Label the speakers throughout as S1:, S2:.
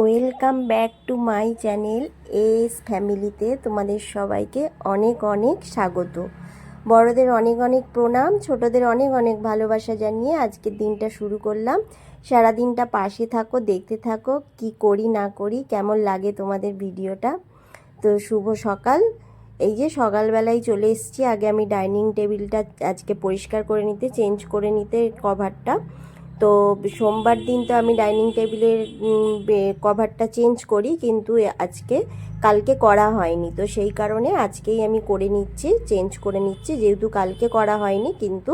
S1: Welcome back to my channel S ফ্যামিলিতে তোমাদের সবাইকে অনেক অনেক স্বাগত। বড়দের অনেক অনেক প্রণাম, ছোটদের অনেক অনেক ভালোবাসা জানিয়ে আজকের দিনটা শুরু করলাম। সারা দিনটা পাশে থাকো, দেখতে থাকো, কি করি না করি, কেমন লাগে তোমাদের ভিডিওটা? তো শুভ সকাল। এই যে সকালবেলায় চলে এসেছি, আগে আমি ডাইনিং টেবিলটা আজকে পরিষ্কার করে নিতে, চেঞ্জ করে নিতে কভারটা তো সোমবার দিন তো আমি ডাইনিং টেবিলের কভারটা চেঞ্জ করি, কিন্তু আজকে, কালকে করা হয়নি। তো সেই কারণে আজকেই আমি করে নিচ্ছি, চেঞ্জ করে নিচ্ছি। যেহেতু কালকে করা হয়নি, কিন্তু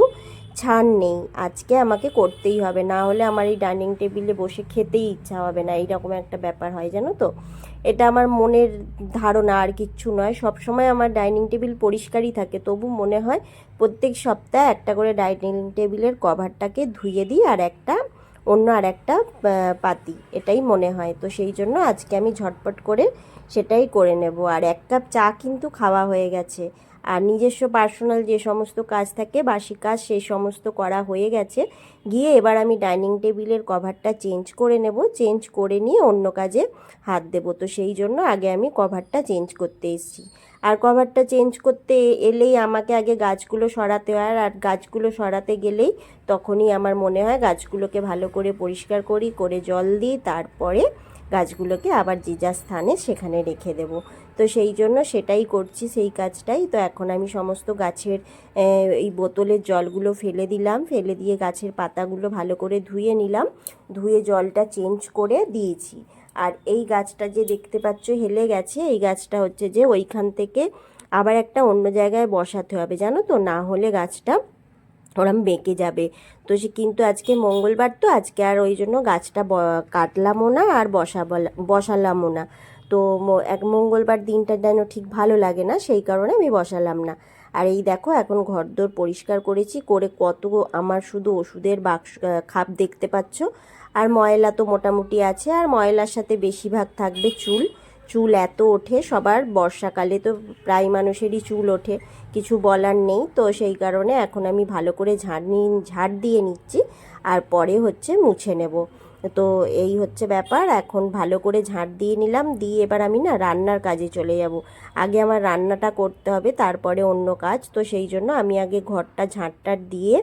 S1: ছাড় নেই। আজকে আমাকে করতেই হবে। না হলে আমার এই ডাইনিং টেবিলে বসে খেতেই ইচ্ছা হবে না। এইরকম একটা ব্যাপার হয়, জানো তো? এটা আমার মনের ধারণা, আর কিচ্ছু নয়। সব সময় আমার ডাইনিং টেবিল পরিষ্কারই থাকে। তবু মনে হয় প্রত্যেক সপ্তাহে একটা করে ডাইনিং টেবিলের কভারটাকে ধুয়ে দিই, আর একটা অন্য আর একটা পাতি। এটাই মনে হয়। তো সেই জন্য আজকে আমি ঝটপট করে সেটাই করে নেব। আর এক কাপ চা কিন্তু খাওয়া হয়ে গেছে। আর নিজস্ব পার্সোনাল যে সমস্ত কাজ থাকে, বাসি কাজ, সেই সমস্ত করা হয়ে গেছে। গিয়ে এবার আমি ডাইনিং টেবিলের কভারটা চেঞ্জ করে নেব। চেঞ্জ করে নিয়ে অন্য কাজে হাত দেব। তো সেই জন্য আগে আমি কভারটা চেঞ্জ করতে এসেছি। আর কভারটা চেঞ্জ করতে এলেই আমাকে আগে গাছগুলো সরাতে হয়। আর গাছগুলো সরাতে গেলেই তখনই আমার মনে হয় গাছগুলোকে ভালো করে পরিষ্কার করি, করে জল দিই, তারপরে গাছগুলোকে আবার যে যা স্থানে সেখানে রেখে দেব। তো সেই জন্য সেটাই করছি, সেই কাজটাই। তো এখন আমি সমস্ত গাছের এই বোতলের জলগুলো ফেলে দিলাম। ফেলে দিয়ে গাছের পাতাগুলো ভালো করে ধুয়ে নিলাম। ধুয়ে জলটা চেঞ্জ করে দিয়েছি। আর এই গাছটা যে দেখতে পাচ্ছ হেলে গেছে, এই গাছটা হচ্ছে যে ওইখান থেকে আবার একটা অন্য জায়গায় বসাতে হবে, জানো তো? না হলে গাছটা ওরম বেঁকে যাবে। তো সে কিন্তু আজকে মঙ্গলবার তো, আজকে আর ওই জন্য গাছটা কাটলামও না আর বসাবো, বসালামও না। তো এক মঙ্গলবার দিনটা যেন ঠিক ভালো লাগে না, সেই কারণে আমি বসালাম না। আর এই দেখো, এখন ঘরদোর পরিষ্কার করেছি, করে কত আমার শুধু ওষুধের বাক্স খাপ দেখতে পাচ্ছ। আর ময়লা তো মোটামুটি আছে, আর ময়লার সাথে বেশিরভাগ থাকবে চুল। চুল এত ওঠে, সবার বর্ষাকালে তো প্রায় মানুষেরই চুল ওঠে, কিছু বলার নেই। তো সেই কারণে এখন আমি ভালো করে ঝাড় নিয়ে ঝাড় দিয়ে নিচ্ছি আর পরে হচ্ছে মুছে নেব। তো এই হচ্ছে ব্যাপার, এখন ভালো করে ঝাঁট দিয়ে নিলাম, দিয়ে এবার আমি না রান্নার কাজে চলে যাব। আগে আমার রান্নাটা করতে হবে, তারপরে অন্য কাজ। তো সেই জন্য আমি আগে ঘরটা ঝাঁটটার দিয়ে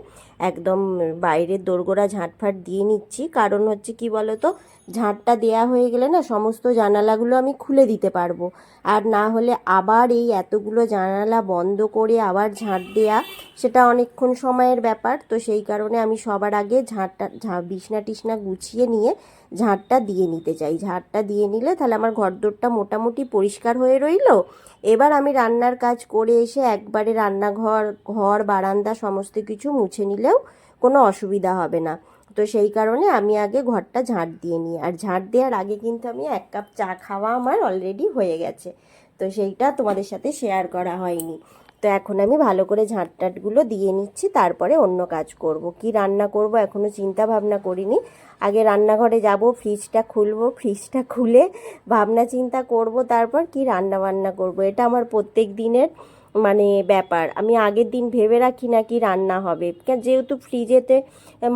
S1: একদম বাইরের দোরগোড়া ঝাঁটফাট দিয়ে নিচ্ছি। কারণ হচ্ছে কি বলো তো ঝাঁটটা দেয়া হয়ে গেলে না সমস্ত জানালাগুলো আমি খুলে দিতে পারব। আর না হলে আবার এই এতগুলো জানালা বন্ধ করে আবার ঝাঁট দেয়া, সেটা অনেকক্ষণ সময়ের ব্যাপার। তো সেই কারণে আমি সবার আগে ঝাঁটটা, ঝা বিছনা টিছনা গুছিয়ে নিয়ে ঝাঁটটা দিয়ে নিতে চাই। ঝাঁটটা দিয়ে নিলে তাহলে আমার ঘরদোরটা মোটামুটি পরিষ্কার হয়ে রইল। এবার আমি রান্নার কাজ করে এসে একবারে রান্নাঘর, ঘর, বারান্দা সমস্ত কিছু মুছে নিলেও কোনো অসুবিধা হবে না। তো সেই কারণে আমি আগে ঘরটা ঝাঁট দিয়ে নিই। আর ঝাঁট দেওয়ার আগে কিন্তু আমি এক কাপ চা খাওয়া আমার অলরেডি হয়ে গেছে। তো সেইটা তোমাদের সাথে শেয়ার করা হয়নি। তো এখন আমি ভালো করে ঝাঁট টাটগুলো দিয়ে নিচ্ছি, তারপরে অন্য কাজ করব। কি রান্না করব এখনও চিন্তা ভাবনা করিনি। আগে রান্নাঘরে যাব, ফ্রিজটা খুলব, ফ্রিজটা খুলে ভাবনা চিন্তা করব, তারপর কি রান্না বান্না করব। এটা আমার প্রত্যেক দিনের মানে ব্যাপার। আমি আগের দিন ভেবে রাখি না কি রান্না হবে। যেহেতু ফ্রিজেতে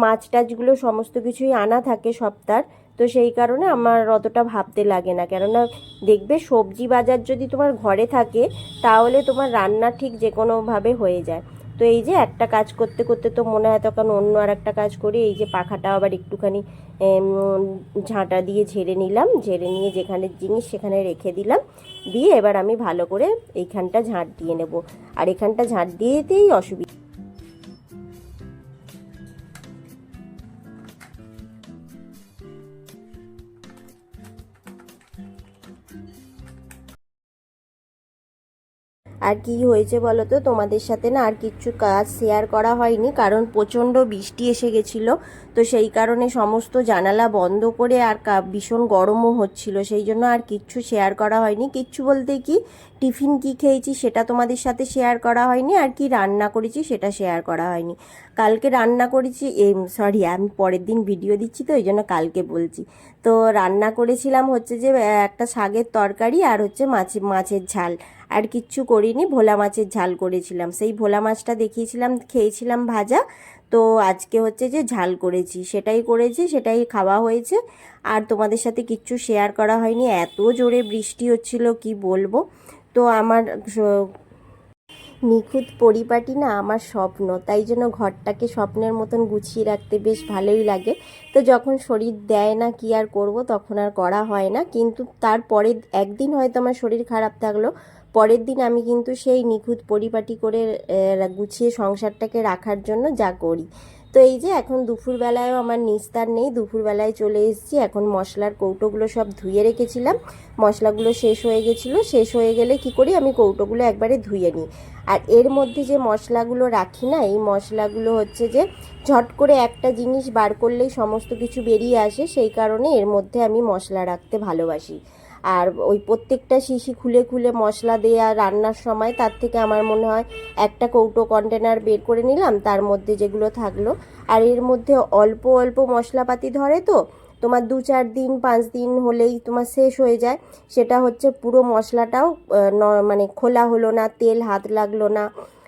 S1: মাছ টাছগুলো সমস্ত কিছুই আনা থাকে সপ্তাহ তো সেই কারণে আমার অতটা ভাবতে লাগে না। কেননা দেখবে সবজি বাজার যদি তোমার ঘরে থাকে, তাহলে তোমার রান্না ঠিক যে কোনোভাবে হয়ে যায়। তো এই যে একটা কাজ করতে করতে তো মনে হয় তখন অন্য আর একটা কাজ করি। এই যে পাখাটা আবার একটুখানি ঝাঁটা দিয়ে ঝেড়ে নিলাম। ঝেড়ে নিয়ে যেখানে জিনিস সেখানে রেখে দিলাম। দিয়ে এবার আমি ভালো করে এইখানটা ঝাঁট দিয়ে নেব। আর এখানটা ঝাঁট দিয়ে দিতেই অসুবিধা আর কি হয়েছে বলো তো? তোমাদের সাথে না আর কিচ্ছু কাজ শেয়ার করা হয়নি, কারণ প্রচণ্ড বৃষ্টি এসে গেছিল। তো সেই কারণে সমস্ত জানালা বন্ধ করে আর ভীষণ গরমও হচ্ছিল। সেই জন্য আর কিচ্ছু শেয়ার করা হয়নি। কিচ্ছু বলতে কি, টিফিন কি খেয়েছি সেটা তোমাদের সাথে শেয়ার করা হয়নি, আর কি রান্না করেছি সেটা শেয়ার করা হয়নি। কালকে রান্না করেছি সরি আমি পরের দিন ভিডিও দিচ্ছি তো ওই জন্য কালকে বলছি। তো রান্না করেছিলাম হচ্ছে যে একটা শাকের তরকারি আর হচ্ছে মাছ, মাছের ঝাল। আর কিচ্ছু করিনি, ভোলা মাছের ঝাল করেছিলাম। সেই ভোলা মাছটা দেখিয়েছিলাম, খেয়েছিলাম ভাজা। তো আজকে হচ্ছে যে ঝাল করেছি, সেটাই করেছি, সেটাই খাওয়া হয়েছে। আর তোমাদের সাথে কিচ্ছু শেয়ার করা হয়নি, এত জোরে বৃষ্টি হচ্ছিল, কি বলব? তো আমার নিখুঁত পরিপাটি না আমার স্বপ্ন, তাই জন্য ঘরটাকে স্বপ্নের মতন গুছিয়ে রাখতে বেশ ভালোই লাগে। তো যখন শরীর দেয় না কি আর করব, তখন আর করা হয় না। কিন্তু তারপরে একদিন হয়তো আমার শরীর খারাপ থাকল পরের দিন আমি কিন্তু সেই নিখুঁত পরিপাটি করে গুছিয়ে সংসারটাকে রাখার জন্য যা করি। তো এই যে এখন দুপুরবেলায়ও আমার নিস্তার নেই, দুপুরবেলায় চলে এসেছি। এখন মশলার কৌটোগুলো সব ধুয়ে রেখেছিলাম। মশলাগুলো শেষ হয়ে গেছিল। শেষ হয়ে গেলে কি করি? আমি কৌটোগুলো একবারে ধুয়ে নিই। আর এর মধ্যে যে মশলাগুলো রাখি না, এই মশলাগুলো হচ্ছে যে ঝট করে একটা জিনিস বার করলেই সমস্ত কিছু বেরিয়ে আসে। সেই কারণে এর মধ্যে আমি মশলা রাখতে ভালোবাসি। আর ওই প্রত্যেকটা শিশি খুলে খুলে মশলা দেয়া রান্নার সময় তার থেকে আমার মনে হয় একটা কৌটো কন্টেনার বের করে নিলাম, তার মধ্যে যেগুলো থাকল। আর এর মধ্যে অল্প অল্প মশলাপাতি ধরে তো, তোমার দু চার দিন, পাঁচ দিন হলেই তোমার শেষ হয়ে যায়। সেটা হচ্ছে পুরো মশলাটাও মানে খোলা হলো না, তেল হাত লাগল না।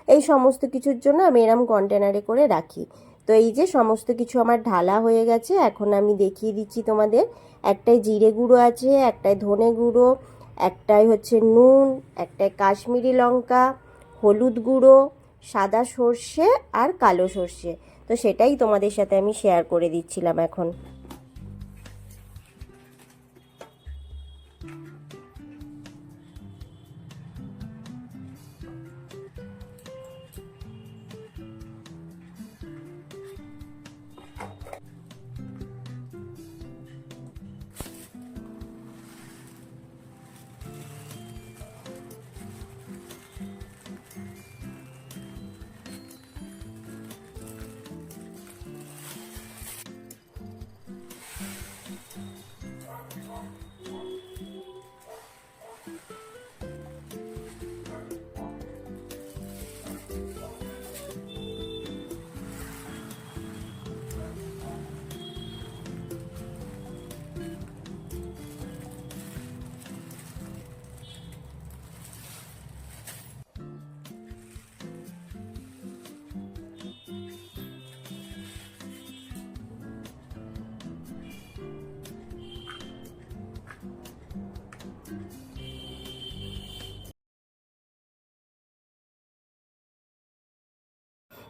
S1: এই সমস্ত কিছুর জন্য আমি এরম কন্টেনারে করে রাখি। তো এই যে সমস্ত কিছু আমার ঢালা হয়ে গেছে, এখন আমি দেখিয়ে দিচ্ছি তোমাদের। একটাই জিরে গুঁড়ো আছে, একটাই ধনে গুঁড়ো, একটাই হচ্ছে নুন, একটাই কাশ্মীরি লঙ্কা, হলুদ গুঁড়ো, সাদা সর্ষে আর কালো সর্ষে। তো সেটাই তোমাদের সাথে আমি শেয়ার করে দিচ্ছিলাম এখন।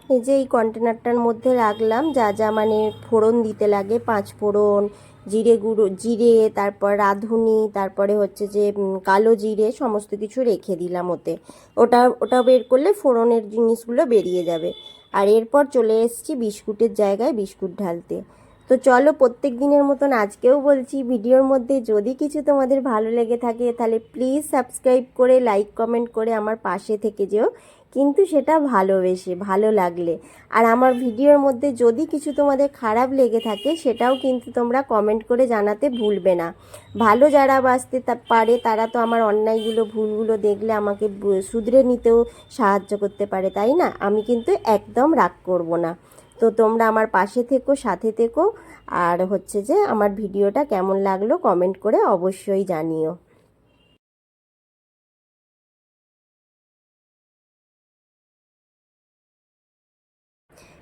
S1: এই যে এই কন্টেনারটার মধ্যে রাখলাম, যা যা মানে ফোড়ন দিতে লাগে, পাঁচ ফোড়ন, জিরে গুঁড়ো, জিরে, তারপর রাঁধুনি, তারপরে হচ্ছে যে কালো জিরে, সমস্ত কিছু রেখে দিলাম ওতে। ওটা ওটা বের করলে ফোড়নের জিনিসগুলো বেরিয়ে যাবে। আর এরপর চলে এসেছি বিস্কুটের জায়গায় বিস্কুট ঢালতে। তো চলো প্রত্যেক দিনের মতন আজকেও বলছি, ভিডিওর মধ্যে যদি কিছু তোমাদের ভালো লেগে থাকে, তাহলে প্লিজ সাবস্ক্রাইব করে লাইক কমেন্ট করে আমার পাশে থেকে যেও। কিন্তু সেটা ভালোবেসে ভালো লাগলে। আর আমার ভিডিওর মধ্যে যদি কিছু তোমাদের খারাপ লেগে থাকে, সেটাও কিন্তু তোমরা কমেন্ট করে জানাতে ভুলবে না। ভালো যারা বাঁচতে পারে, তারা তো আমার অন্যায়গুলো, ভুলগুলো দেখলে আমাকে শুধরে নিতেও সাহায্য করতে পারে, তাই না? আমি কিন্তু একদম রাগ করব না। তো তোমরা আমার পাশে থেকো, সাথে থেকো। আর হচ্ছে যে, আমার ভিডিওটা কেমন লাগল কমেন্ট করে অবশ্যই জানিও।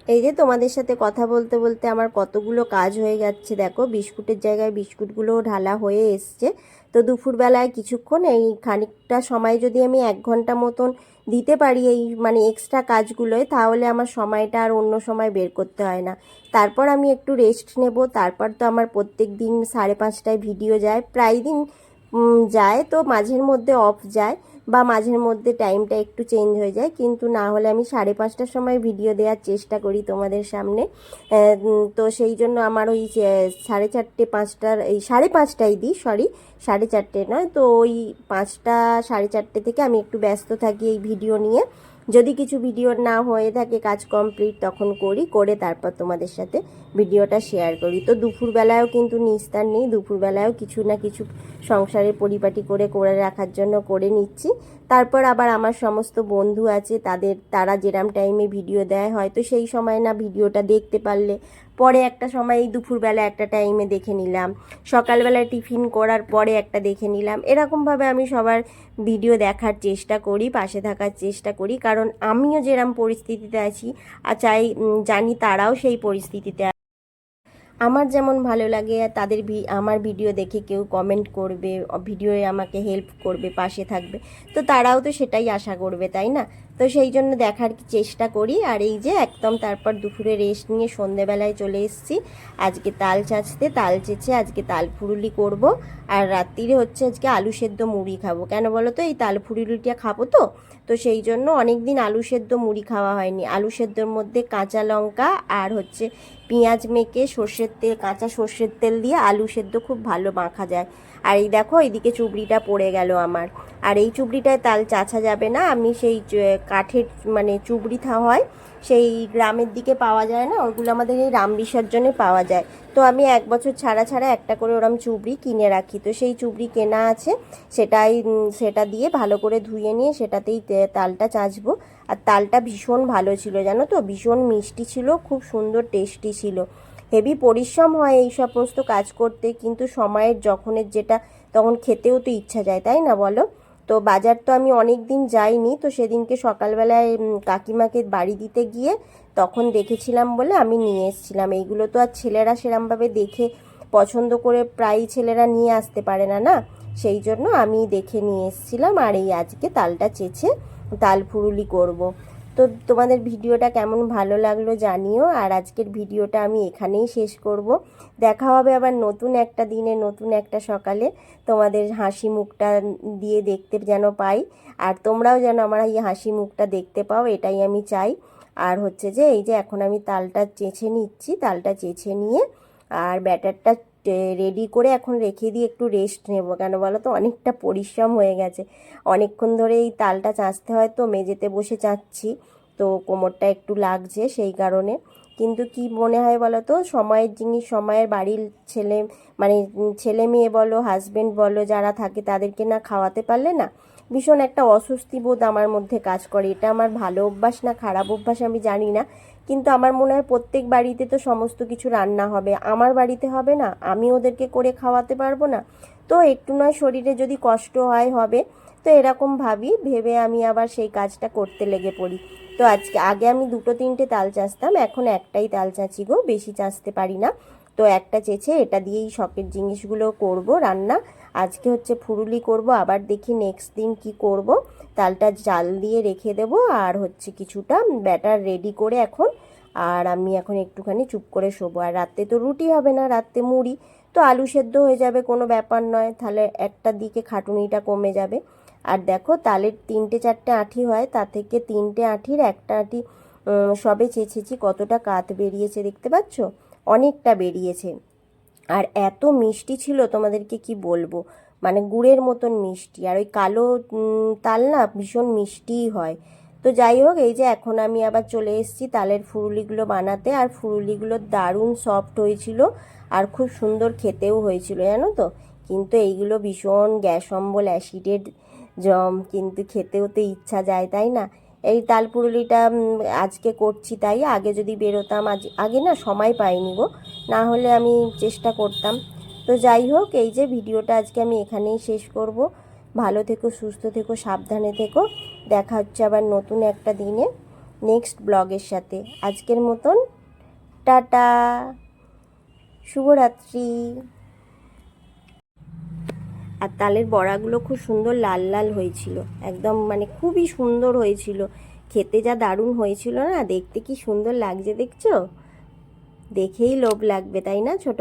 S1: এই যে তোমাদের সাথে কথা বলতে বলতে আমার কতগুলো কাজ হয়ে যাচ্ছে। দেখো, বিস্কুটের জায়গায় বিস্কুটগুলোও ঢালা হয়ে এসছে। তো দুপুরবেলায় কিছুক্ষণ এই খানিকটা সময় যদি আমি এক ঘণ্টা মতন দিতে পারি এই মানে এক্সট্রা কাজগুলোয়, তাহলে আমার সময়টা আর অন্য সময় বের করতে হয় না। তারপর আমি একটু রেস্ট নেব। তারপর তো আমার প্রত্যেক দিন সাড়ে পাঁচটায় ভিডিও যায়। প্রায় দিন যায় তো, মাঝের মধ্যে অফ যায়। বা মাঝের মধ্যে টাইমটা একটু চেঞ্জ হয়ে যায়। কিন্তু না হলে আমি সাড়ে পাঁচটার সময় ভিডিও দেওয়ার চেষ্টা করি তোমাদের সামনে। তো সেই জন্য আমার ওই সাড়ে চারটে পাঁচটার, এই সাড়ে পাঁচটায় দিই সরি সাড়ে চারটে নয়। তো ওই পাঁচটা, সাড়ে চারটে থেকে আমি একটু ব্যস্ত থাকি এই ভিডিও নিয়ে। যদি কিছু ভিডিও না হয়ে থাকে, কাজ কমপ্লিট তখন করি, করে তারপর তোমাদের সাথে ভিডিওটা শেয়ার করি। তো দুপুরবেলায়ও কিন্তু নিস্তার নেই, দুপুরবেলায়ও কিছু না কিছু সংসারের পরিপাটি করে করে রাখার জন্য করে নিচ্ছি। তারপর আবার আমার সমস্ত বন্ধু আছে, তাদের, তারা যেরাম টাইমে ভিডিও দেয়, হয়তো সেই সময় না ভিডিওটা দেখতে পারলে। পরে একটা সময় দুপুরবেলা একটা টাইমে দেখে নিলাম। সকালবেলায় টিফিন করার পরে একটা দেখে নিলাম। এরকমভাবে আমি সবার ভিডিও দেখার চেষ্টা করি, পাশে থাকার চেষ্টা করি। কারণ আমিও যেরম পরিস্থিতিতে আছি, আর চাই জানি তারাও সেই পরিস্থিতিতে আমার যেমন ভালো লাগে, আর তাদের ভি- আমার ভিডিও দেখে কেউ কমেন্ট করবে ভিডিওয়ে আমাকে হেল্প করবে, পাশে থাকবে। তো তারাও তো সেটাই আশা করবে, তাই না? তো সেই জন্য দেখার চেষ্টা করি, আর এই যে একদম তারপর দুপুরে রেস্ট নিয়ে সন্ধেবেলায় চলে এসেছি। আজকে তাল চাচতে, তাল চেঁচে আজকে তাল ফুরুলি করব, আর রাত্রিরে হচ্ছে আজকে আলু সেদ্ধ মুড়ি খাব। কেন বলো তো, এই তাল ফুরুলিটা খাব তো? তো সেই জন্য অনেক দিন আলু সেদ্ধ মুড়ি খাওয়া হয়নি। আলু সেদ্ধর মধ্যে কাঁচা লঙ্কা, আর হচ্ছে পেঁয়াজ মেখে সর্ষের তেল, কাঁচা সর্ষের তেল দিয়ে আলু সেদ্ধ খুব ভালো মাখা যায়। আর এই দেখো এইদিকে চুবড়িটা পড়ে গেল আমার। আর এই চুবড়িটায় তাল চাছা যাবে না, আমি সেই কাঠের মানে চুবড়ি থা হয় সেই গ্রামের দিকে পাওয়া যায় না, ওগুলো আমাদের এই রাম বিসর্জনে পাওয়া যায়। তো আমি এক বছর ছাড়া ছাড়া একটা করে ওরম চুবড়ি কিনে রাখি। তো সেই চুবড়ি কেনা আছে, সেটাই সেটা দিয়ে ভালো করে ধুয়ে নিয়ে সেটাতেই তালটা চাচবো। আর তালটা ভীষণ ভালো ছিল, জানো তো? ভীষণ মিষ্টি ছিল, খুব সুন্দর টেস্টি ছিল। হেভি পরিশ্রম হয় এই সমস্ত কাজ করতে, কিন্তু সময়ের যখনের যেটা, তখন খেতেও তো ইচ্ছা যায়, তাই না বলো? তো বাজার তো আমি অনেক দিন যাইনি, তো সেদিনকে সকালবেলায় কাকিমাকে বাড়ি দিতে গিয়ে তখন দেখেছিলাম বলে আমি নিয়ে এসেছিলাম এইগুলো তো আর ছেলেরা সেরমভাবে দেখে পছন্দ করে প্রায়ই ছেলেরা নিয়ে আসতে পারে না না সেই জন্য আমি দেখে নিয়ে এসেছিলাম আর এই আজকে তালটা চেঁচে তাল ফুরুলি করব। তো তোমাদের ভিডিওটা কেমন ভালো লাগল জানিও, আর আজকের ভিডিওটা আমি এখানেই শেষ করব। দেখা হবে আবার নতুন একটা দিনে, নতুন একটা সকালে। তোমাদের হাসি মুখটা দিয়ে দেখতে যেন পাই, আর তোমরাও যেন আমার এই হাসি মুখটা দেখতে পাও, এটাই আমি চাই। আর হচ্ছে যে, এই যে এখন আমি তালটা চেঁচে নিচ্ছি, তালটা চেঁচে নিয়ে, আর ব্যাটারটা রেডি করে এখন রেখে দিয়ে একটু রেস্ট নেব। কেন বলো তো? অনেকটা পরিশ্রম হয়ে গেছে। অনেকক্ষণ ধরে এই তালটা চাঁচতে হয় তো, মেঝেতে বসে চাচ্ছি। তো কোমরটা একটু লাগছে সেই কারণে। কিন্তু কি মনে হয় বলো তো? সময়ের জিনিস, সময়ের বাড়ির ছেলে মানে ছেলে মেয়ে বলো হাজবেন্ড বলো, যারা থাকে তাদেরকে না খাওয়াতে পারলে না ভীষণ একটা অস্বস্তি বোধ আমার মধ্যে কাজ করে। এটা আমার ভালো অভ্যাস না খারাপ অভ্যাস আমি জানি না। কিন্তু আমার মনে হয় প্রত্যেক বাড়িতে তো সমস্ত কিছু রান্না হবে। আমার বাড়িতে হবে না, আমি ওদেরকে করে খাওয়াতে পারব না। তো একটু নয়, শরীরে যদি কষ্ট হয়, হবে। তো এরকম ভাবি, ভেবে আমি আবার সেই কাজটা করতে লেগে পড়ি। তো আজকে, আগে আমি দুটো তিনটে তাল চাচতাম এখন একটাই তাল চাচি গো, বেশি চাচতে পারি না। তো একটা চেঁচে এটা দিয়েই শখের জিনিসগুলো করব, রান্না। আজকে হচ্ছে ফুরুলি করব, আবার দেখি নেক্সট দিন কি করব। তালটা জাল দিয়ে রেখে দেব আর হচ্ছে কিছুটা ব্যাটার রেডি করে এখন। আর আমি এখন একটুখানি চুপ করে শোবো। আর রাত্রে তো রুটি হবে না, রাত্রে মুড়ি। তো আলু সেদ্ধ হয়ে যাবে, কোনো ব্যাপার নয়। তাহলে একটা দিকে খাটুনিটা কমে যাবে। আর দেখো তালের তিনটে চারটে আঁঠি হয়, তা থেকে তিনটে আঁঠির একটা আঁঠি সবে চেঁচেছি। কতটা কাত বেরিয়েছে দেখতে পাচ্ছ? অনেকটা বেরিয়েছে। আর এত মিষ্টি ছিল তোমাদেরকে কি বলব? মানে গুড়ের মতন মিষ্টি। আর ওই কালো তাল না ভীষণ মিষ্টিই হয়। তো যাই হোক, এই যে এখন আমি আবার চলে এসেছি তালের ফুরুলিগুলো বানাতে। আর ফুরুলিগুলো দারুণ সফট হয়েছিল আর খুব সুন্দর খেতেও হয়েছিল, জানো তো? কিন্তু এইগুলো ভীষণ গ্যাস, অম্বল, অ্যাসিডের জম। কিন্তু খেতেও তো ইচ্ছা যায়, তাই না? এই তাল পুরুলিটা উম, আজকে করছি তাই আগে যদি বেরোতাম আজ আগে না সময় পাইনি গো না হলে আমি চেষ্টা করতাম। তো যাই হোক এই যে ভিডিওটা আজকে আমি এখানেই শেষ করব। ভালো থেকো সুস্থ থেকো সাবধানে থেকো। দেখা হচ্ছে আবার নতুন একটা দিনে নেক্সট ব্লগের সাথে। আজকের মতন টাটা শুভরাত্রি। আর তালের বড়াগুলো খুব সুন্দর লাল লাল হয়েছিল। একদম মানে খুবই সুন্দর হয়েছিল। খেতে যা দারুণ হয়েছিল না? দেখতে কি সুন্দর লাগছে দেখছ? দেখেই লোভ লাগবে, তাই না? ছোট